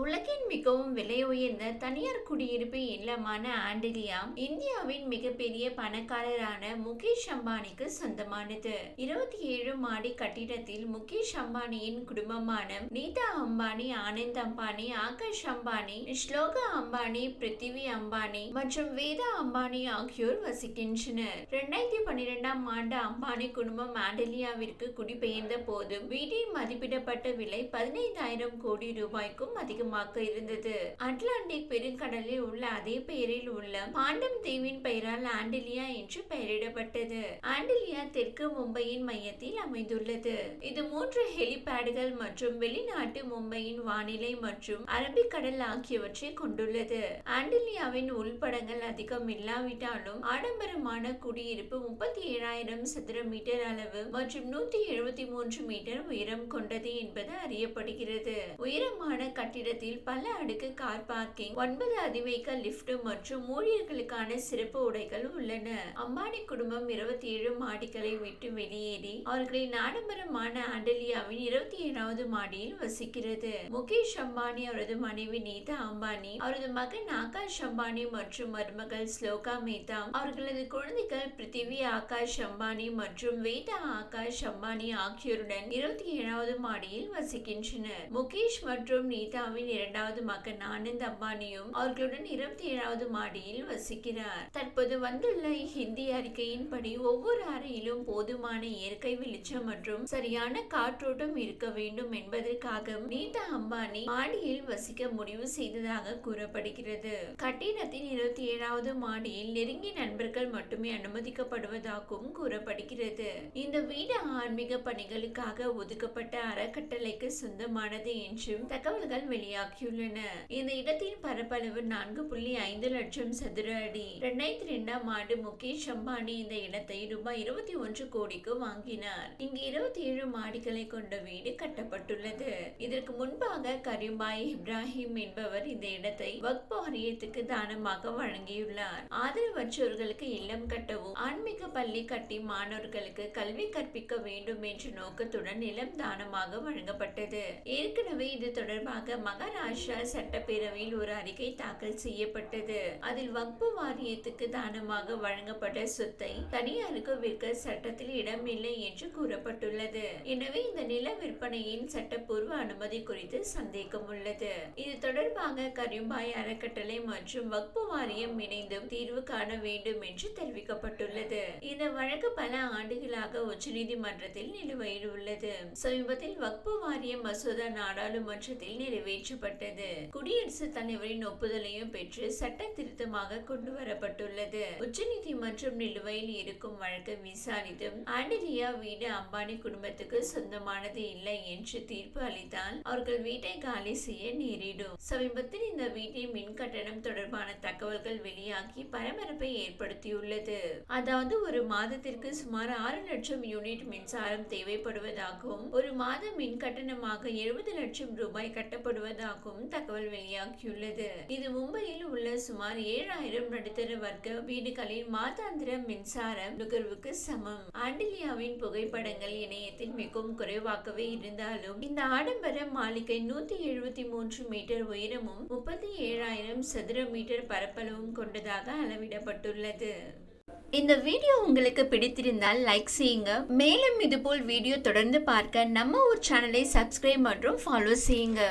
உலகின் மிகவும் விலை உயர்ந்த தனியார் குடியிருப்பு இல்லமான ஆண்டிலியா இந்தியாவின் மிகப்பெரிய பணக்காரரான முகேஷ் அம்பானிக்கு சொந்தமானது. இருபத்தி ஏழு மாடி கட்டிடத்தில் முகேஷ் அம்பானியின் குடும்பமான நீதா அம்பானி ஆனந்த் அம்பானி ஆகாஷ் அம்பானி ஸ்லோகா அம்பானி பிருத்திவி அம்பானி மற்றும் வேதா அம்பானி ஆகியோர் வசிக்கின்றனர். இரண்டாயிரத்தி பன்னிரெண்டாம் ஆண்டு அம்பானி குடும்பம் ஆண்டிலியாவிற்கு குடிபெயர்ந்த போது வீட்டின் மதிப்பிடப்பட்ட விலை பதினைந்தாயிரம் கோடி ரூபாய்க்கும் அதிகம் அதிகமாக இருந்தது. அட்லாண்டிக் பெருங்கடலில் உள்ள அதே பெயரில் உள்ள பாண்டம் தீவின் பெயரால் ஆண்டிலியா என்று பெயரிடப்பட்டது. ஆண்டிலியா தெற்கு மும்பையின் மையத்தில் அமைந்துள்ளது. இது மூன்று ஹெலிபேடுகள் மற்றும் வெளிநாட்டு மும்பையின் வானிலை மற்றும் அரபிக்கடல் ஆகியவற்றை கொண்டுள்ளது. ஆண்டிலியாவின் உள்படங்கள் அதிகம் இல்லாவிட்டாலும் ஆடம்பரமான குடியிருப்பு முப்பத்தி ஏழாயிரம் சதுர மீட்டர் அளவு மற்றும் நூத்தி எழுபத்தி மூன்று மீட்டர் உயரம் கொண்டது என்பது அறியப்படுகிறது. உயரமான கட்டிட நகரத்தில் பல அடுக்கு கார் பார்க்கிங் ஒன்பது அதிவேக லிப்ட் மற்றும் ஊழியர்களுக்கான சிறப்பு உடைகள் உள்ளன. அம்பானி குடும்பம் இருபத்தி ஏழு மாடிகளை விட்டு வெளியேறி அவர்களின் ஆடம்பரமான ஆண்டலியாவின் இருபத்தி ஏழாவது மாடியில் வசிக்கிறது. முகேஷ் அம்பானி அவரது மனைவி நீதா அம்பானி அவரது மகன் ஆகாஷ் அம்பானி மற்றும் மருமகள் ஸ்லோகா மேத்தா அவர்களது குழந்தைகள் பிருத்திவி ஆகாஷ் அம்பானி மற்றும் வேதா ஆகாஷ் அம்பானி ஆகியோருடன் இருபத்தி ஏழாவது மாடியில் வசிக்கின்றனர். முகேஷ் மற்றும் நீதாவின் இரண்டாவது மகன் ஆனந்த் அம்பானியும் அவர்களுடன் இருபத்தி ஏழாவது மாடியில் வசிக்கிறார். தற்போது வந்துள்ள ஹிந்தி அறிக்கையின்படி ஒவ்வொரு அறையிலும் போதுமான இயற்கை வெளிச்சம் மற்றும் சரியான காற்றோட்டம் இருக்க வேண்டும் என்பதற்காக நீதா அம்பானி மாடியில் வசிக்க முடிவு செய்ததாக கூறப்படுகிறது. கட்டிடத்தின் இருபத்தி ஏழாவது மாடியில் நெருங்கிய நண்பர்கள் மட்டுமே அனுமதிக்கப்படுவதாகவும் கூறப்படுகிறது. இந்த வீடு ஆன்மீக பணிகளுக்காக ஒதுக்கப்பட்ட அறக்கட்டளைக்கு சொந்தமானது என்றும் தகவல்கள் வெளியாகியுள்ளன இந்த இடத்தின் பரப்பளவு நான்கு புள்ளி ஐந்து லட்சம் சதுர அடி. இரண்டாயிரத்தி இரண்டாம் ஆண்டு முகேஷ் அம்பானி இந்த இடத்தை ரூபாய் இருபத்தி ஒன்று கோடிக்கு வாங்கினார். இங்கு இருபத்தி ஏழு மாடிகளை கொண்ட வீடு கட்டப்பட்டுள்ளது. இதற்கு முன்பாக கரிம்பாய் இப்ராஹிம் என்பவர் இந்த இடத்தை வக்ப வாரியத்துக்கு தானமாக வழங்கியுள்ளார். ஆதரவற்றோர்களுக்கு இல்லம் கட்டவும் ஆன்மீக பள்ளி கட்டி மாணவர்களுக்கு கல்வி கற்பிக்க வேண்டும் என்ற நோக்கத்துடன் நிலம் தானமாக வழங்கப்பட்டது. ஏற்கனவே இது தொடர்பாக மகாராஷ்டிரா சட்டப்பேரவையில் ஒரு அறிக்கை தாக்கல் செய்யப்பட்டது. அதில் வக்பு வாரியத்துக்கு தானமாக வழங்கப்பட்ட சொத்தை தனியாருக்கு விற்க சட்டத்தில் இடமில்லை என்று கூறப்பட்டுள்ளது. எனவே இந்த நில விற்பனையின் சட்டப்பூர்வ அனுமதி குறித்து சந்தேகம் உள்ளது. இது தொடர்பாக கரிம்பாய் அறக்கட்டளை மற்றும் வக்பு வாரியம் இணைந்தும் தீர்வு காண வேண்டும் என்று தெரிவிக்கப்பட்டுள்ளது. இந்த வழக்கு பல ஆண்டுகளாக உச்சநீதிமன்றத்தில் நிலுவையில் உள்ளது. சமீபத்தில் வக்பு வாரிய மசோதா நாடாளுமன்றத்தில் மாற்றப்பட்டது குடியரசுத் தலைவரின் ஒப்புதலையும் பெற்று சட்ட திருத்தமாக கொண்டு வரப்பட்டுள்ளது. உச்சநீதிமன்றம் நிலுவையில் இருக்கும் வழக்கை விசாரித்தும் ஆண்டிரியா வீடு அம்பானி குடும்பத்துக்கு சொந்தமானது இல்லை என்று தீர்ப்பு அளித்தால் அவர்கள் வீட்டை காலி செய்ய நேரிடும். சமீபத்தில் இந்த வீட்டின் மின் கட்டணம் தொடர்பான தகவல்கள் வெளியாகி பரபரப்பை ஏற்படுத்தியுள்ளது. அதாவது ஒரு மாதத்திற்கு சுமார் ஆறு லட்சம் யூனிட் மின்சாரம் தேவைப்படுவதாகவும் ஒரு மாத மின் கட்டணமாக எழுபது லட்சம் ரூபாய் கட்டப்படுவது கட்டப்படுவதாகவும் தகவல் வெளியாகியுள்ளது. இது மும்பையில் உள்ள சுமார் ஏழாயிரம் நடுத்தர வர்க்க வீடுகளில் மாதாந்திர மின்சார நுகர்வுக்கு சமம். ஆண்டிலியாவின் புகைப்படங்கள் இணையத்தில் மிகவும் குறைவாகவே இருந்தாலும் இந்த ஆடம்பர மாளிகை நூத்தி எழுபத்தி மூன்று மீட்டர் உயரமும் முப்பத்தி ஏழாயிரம் சதுர மீட்டர் பரப்பளவும் கொண்டதாக அளவிடப்பட்டுள்ளது. இந்த வீடியோ உங்களுக்கு பிடித்திருந்தால் லைக் செய்யுங்க. மேலும் இதுபோல் வீடியோ தொடர்ந்து பார்க்க நம்ம ஒரு சேனலை சப்ஸ்கிரைப் மற்றும் ஃபாலோ செய்யுங்க.